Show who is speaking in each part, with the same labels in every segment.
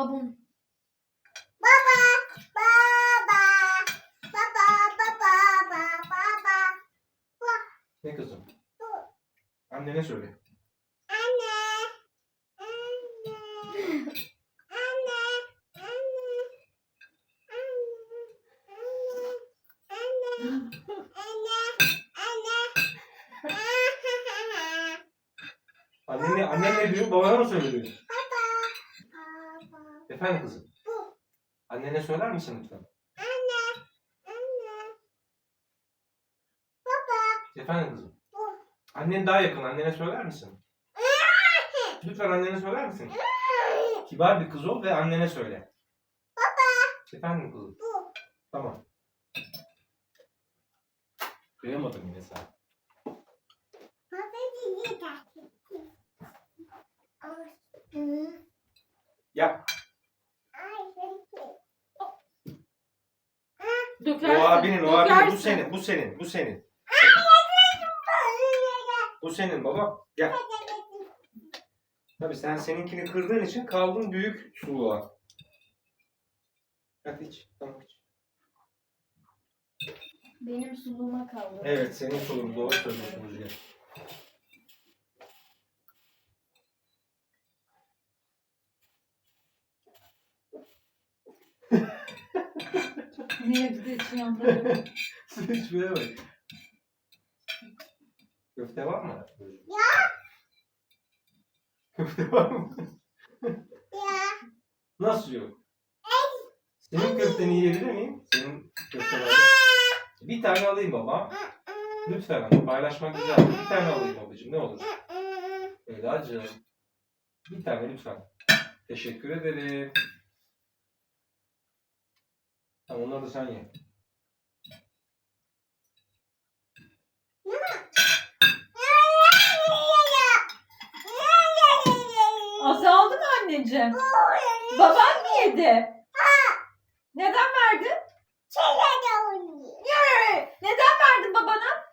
Speaker 1: Babun.
Speaker 2: Baba, baba, baba, baba, baba, baba.
Speaker 3: Ne kızım? Annene söyle.
Speaker 2: Anne, anne, anne, anne, anne, anne, anne, anne.
Speaker 3: Annene, annen ne diyor? Babana mı söylüyor? Efendim kızım.
Speaker 2: bu,
Speaker 3: Annene söyler misin lütfen?
Speaker 2: anne, anne. Baba,
Speaker 3: Efendim kızım.
Speaker 2: bu.
Speaker 3: Annen daha yakın. Annene söyler misin? Lütfen annene söyler misin? Kibar bir kız ol ve annene söyle. Baba. Efendim kızım.
Speaker 2: Bu.
Speaker 3: Tamam. Duyamadım yine sen.
Speaker 2: Baba
Speaker 3: abinin, o abinin. Bu senin, bu senin, bu senin. Bu senin baba. Gel. Tabii sen seninkini kırdığın için kaldın büyük suluğa. Hadi iç. Tamam iç.
Speaker 1: Benim suluğuma kaldı.
Speaker 3: Evet senin suluğun. Doğru söylüyorsun Rüzgar.
Speaker 1: Niye bir de?
Speaker 3: Su içmeye bak. Köfte var mı?
Speaker 2: Ya.
Speaker 3: Köfte var mı?
Speaker 2: Ya.
Speaker 3: Nasıl yok? Senin köfteni yiyebilir miyim? Senin köften var. Bir tane alayım baba. Lütfen ama paylaşmak güzel. Bir tane alayım babacığım ne olur. Elacığım. Bir tane lütfen. Teşekkür ederim. Tamam onları da sen ye.
Speaker 1: Azaldı mı anneciğim? Baban mı yedi? Neden verdin? Neden verdin babana?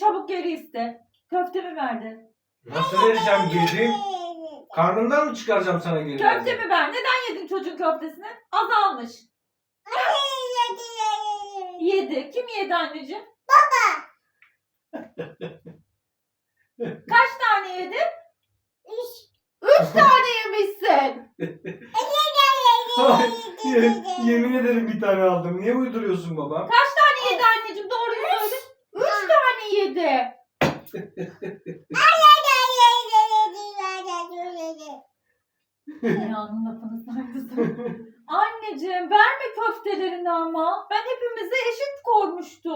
Speaker 1: Çabuk geri iste. Köftemi verdi.
Speaker 3: Nasıl vereceğim geri? Karnımdan mı çıkaracağım sana geri?
Speaker 1: Köftemi ver. Neden yedin çocuğun köftesini? Azalmış. Yedi anneciğim? Baba. Kaç tane yedi? Üç tane yemişsin.
Speaker 3: Ye- yemin ederim bir tane aldım. Niye uyduruyorsun baba?
Speaker 1: Kaç tane yedi anneciğim? Doğruyu söyle. Üç tane yedi. Dünyanın lafını saygısı. Anneciğim verme köftelerini ama. Ben hepimize eşit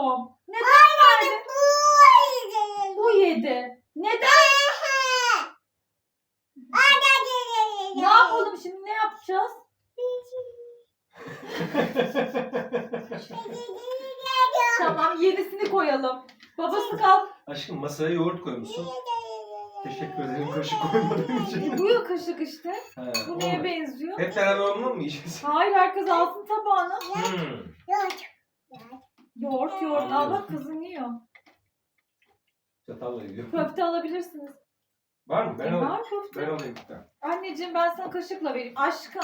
Speaker 1: koymuştum. Neden verdin? Bu yedi. Neden? Ne yapalım şimdi? Ne yapacağız? Tamam yenisini koyalım. Babası kal.
Speaker 3: Aşkım masaya yoğurt koymuşsun. Teşekkür ederim kaşık koymadığın için.
Speaker 1: E, bu ya kaşık işte.
Speaker 3: Ha,
Speaker 1: Bu neye benziyor?
Speaker 3: Hep beraber onunla mı yiyeceğiz?
Speaker 1: Hayır herkes alsın tabağına.
Speaker 3: Hmm.
Speaker 1: Yoğurt yoğurt al bak kızın yiyor.
Speaker 3: Çatalla yiyor.
Speaker 1: Köfte alabilirsiniz.
Speaker 3: Var mı? Ben
Speaker 1: E,
Speaker 3: alayım.
Speaker 1: var köfte.
Speaker 3: Ben alayım bir tane.
Speaker 1: Anneciğim ben sana kaşıkla vereyim. Aşkım.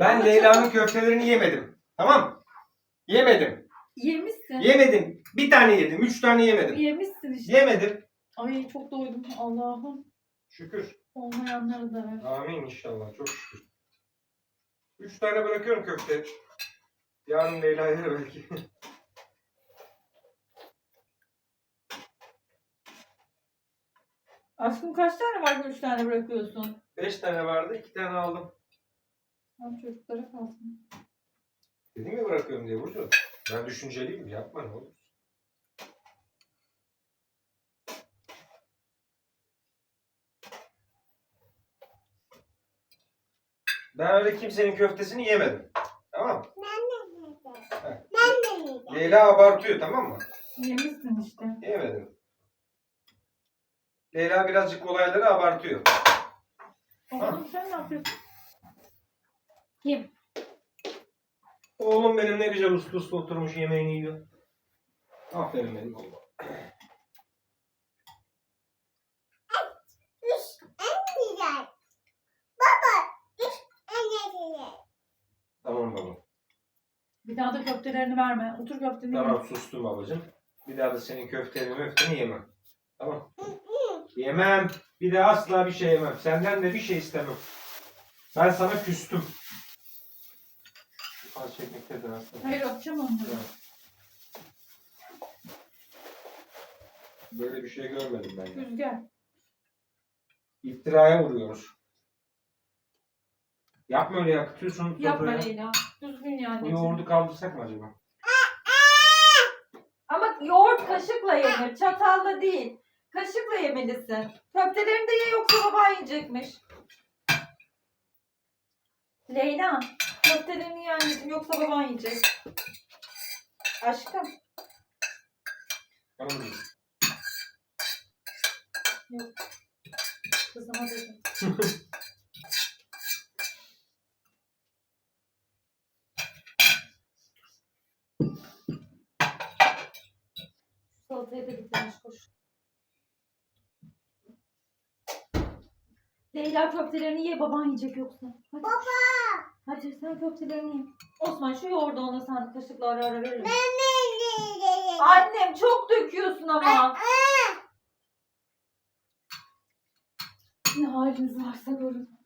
Speaker 3: Ben Leyla'nın köftelerini yemedim. Tamam. Yemedim.
Speaker 1: Yemişsin.
Speaker 3: Yemedim. Bir tane yedim. Üç tane yemedim.
Speaker 1: Yemişsin işte.
Speaker 3: Yemedim.
Speaker 1: Ay çok doydum. Allah'ım.
Speaker 3: Şükür.
Speaker 1: Olmayanları da ver.
Speaker 3: Amin inşallah. Çok şükür. Üç tane bırakıyorum köfte. Yarın Leyla'ya yer belki.
Speaker 1: Aşkım kaç tane var üç tane bırakıyorsun?
Speaker 3: Beş tane vardı. iki tane aldım.
Speaker 1: Tamam çocuklara kalsın.
Speaker 3: Dedim ya bırakıyorum diye Burcu. Ben düşünceliyim. Yapma ne olur. Ben öyle kimsenin köftesini yemedim. Tamam mı? Leyla abartıyor tamam mı?
Speaker 1: Yemişsin işte.
Speaker 3: Yemedim. Leyla birazcık olayları abartıyor.
Speaker 1: Oğlum sen ne yapıyorsun? Kim?
Speaker 3: Oğlum benim ne güzel uslu uslu oturmuş yemeğini yiyor. Aferin benim oğlum.
Speaker 2: Üç, en güzel. Baba,
Speaker 1: köftelerini verme. Otur köfteni ye.
Speaker 3: Tamam sustum babacığım. Bir daha da senin köfteni möfteni yemem. Tamam. Yemem. Bir de asla bir şey yemem. Senden de bir şey istemem. Ben sana küstüm. Az çekmektedir aslında.
Speaker 1: Hayır atacağım onları.
Speaker 3: Evet. Böyle bir şey görmedim ben.
Speaker 1: Rüzgar.
Speaker 3: İftiraya vuruyoruz. Yapma öyle yakıtıyorsun
Speaker 1: Yapma
Speaker 3: sofraya.
Speaker 1: Leyla. Düzgün yani.
Speaker 3: Yoğurdu kaldırsak mı acaba?
Speaker 1: Ama yoğurt kaşıkla yenir. Çatalla değil. Kaşıkla yemelisin. Köftelerini de ye yoksa baban yiyecekmiş. Leyla. Köftelerini ye anneciğim yoksa baban yiyecek. Aşkım.
Speaker 3: Tamam mı?
Speaker 1: Kızıma dedim. Da bitirmiş koş. Leyla köftelerini ye baban yiyecek yoksa. Hadi.
Speaker 2: Baba.
Speaker 1: Hadi sen köftelerini ye. Osman şu yoğurdu ona sen kaşıkla ara ara verir misin?
Speaker 2: Ne?
Speaker 1: Annem çok döküyorsun ama. Ne haliniz varsa görün.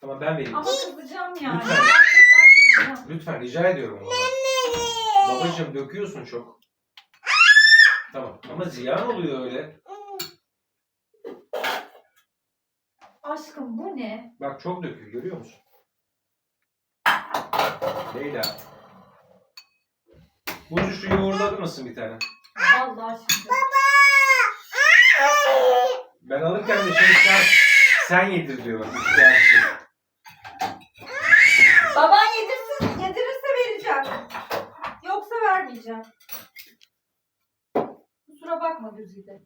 Speaker 3: Tamam ben vereyim.
Speaker 1: Ama kızacağım yani.
Speaker 3: Lütfen. Lütfen rica ediyorum onu. Babacığım döküyorsun çok. Tamam ama ziyan oluyor öyle.
Speaker 1: Aşkım bu ne?
Speaker 3: Bak çok döküyor görüyor musun? Leyla. Burcu şu yoğurdu mısın bir tane?
Speaker 1: Vallahi şimdi.
Speaker 3: Ben alırken de şey sen, sen yedir diyor. İhtiyacı.
Speaker 1: Baban yedirsin, yedirirse vereceğim. Yoksa vermeyeceğim. Kusura bakma Güzide.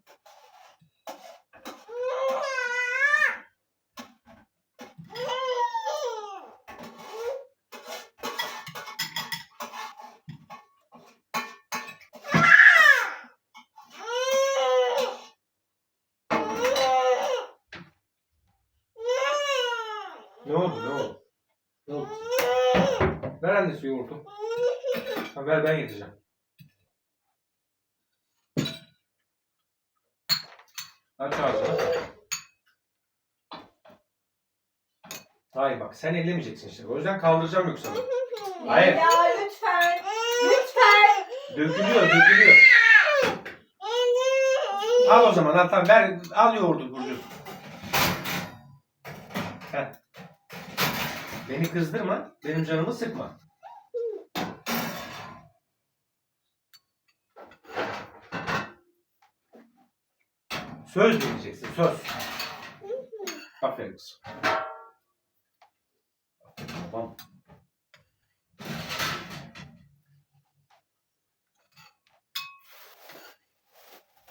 Speaker 3: Ne oldu ne oldu? Ne oldu? Ver annesi yoğurdu. Ha, ver ben yedireceğim. Aç ağzını. Hayır bak sen ellemeyeceksin işte. O yüzden kaldıracağım yoksa. Hayır.
Speaker 1: Ya lütfen. Lütfen.
Speaker 3: Dökülüyor dökülüyor. Al o zaman al tamam ver al yoğurdu Burcu. Heh. Beni kızdırma. Benim canımı sıkma. Söz dinleyeceksin söz. Aferin kızım.